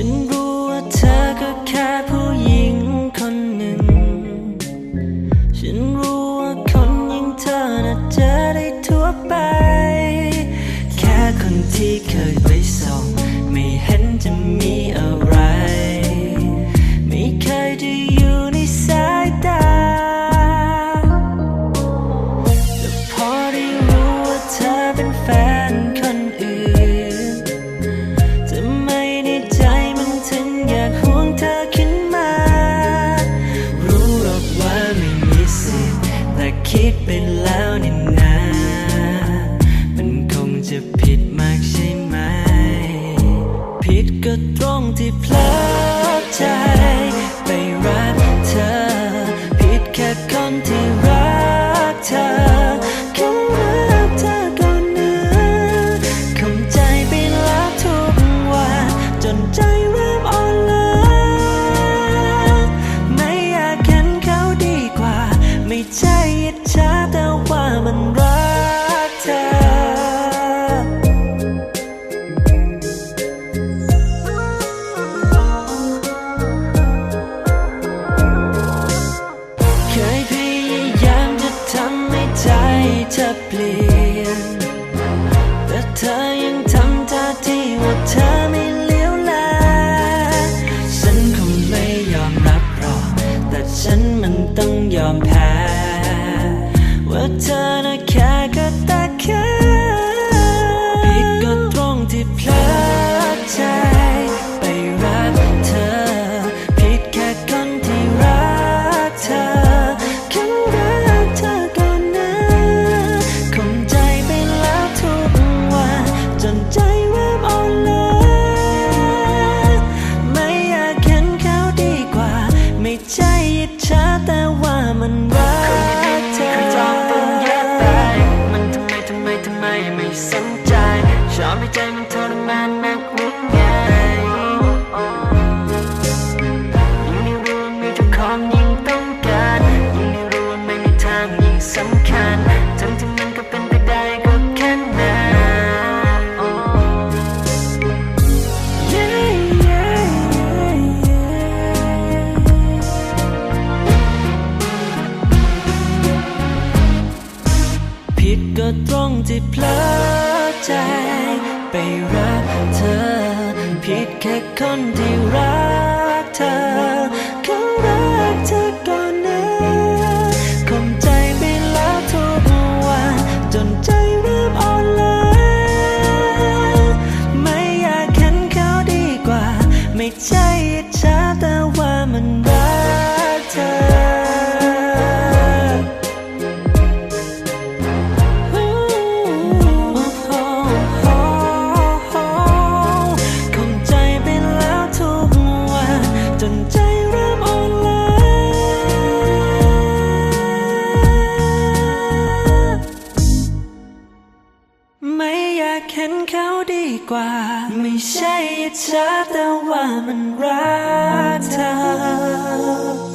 ฉันรู้ แล้วนี่นา มันคงจะผิดมากใช่ไหม ผิดก็ตรงที่พลอใจ ไปรักเธอ ผิดแค่คนที่รักเธอแค่รักเธอก่อนนะคำใจไปแล้วทุกวันจนใจเริ่มอ่อนล้า เธอเปลี่ยนแต่เธอ อบให้ใจมันทรมานนักหรือไงยิ่งได้รู้ว่ามีเจ้าของยิ่งต้องการยิ่งได้รู้ว่าไม่มีทางยิ่งสำคัญทั้งที่มันก็เป็นไปได้ก็แค่นั้น Yeah, yeah, yeah. ผิดก็ตรงที่เพลอ ใจ ไปรักเธอ ผิดแค่คนที่รักเธอากเห็นเขาดีกว่า ไม่ใช่อิจฉาแต่ว่ามันรักเธอ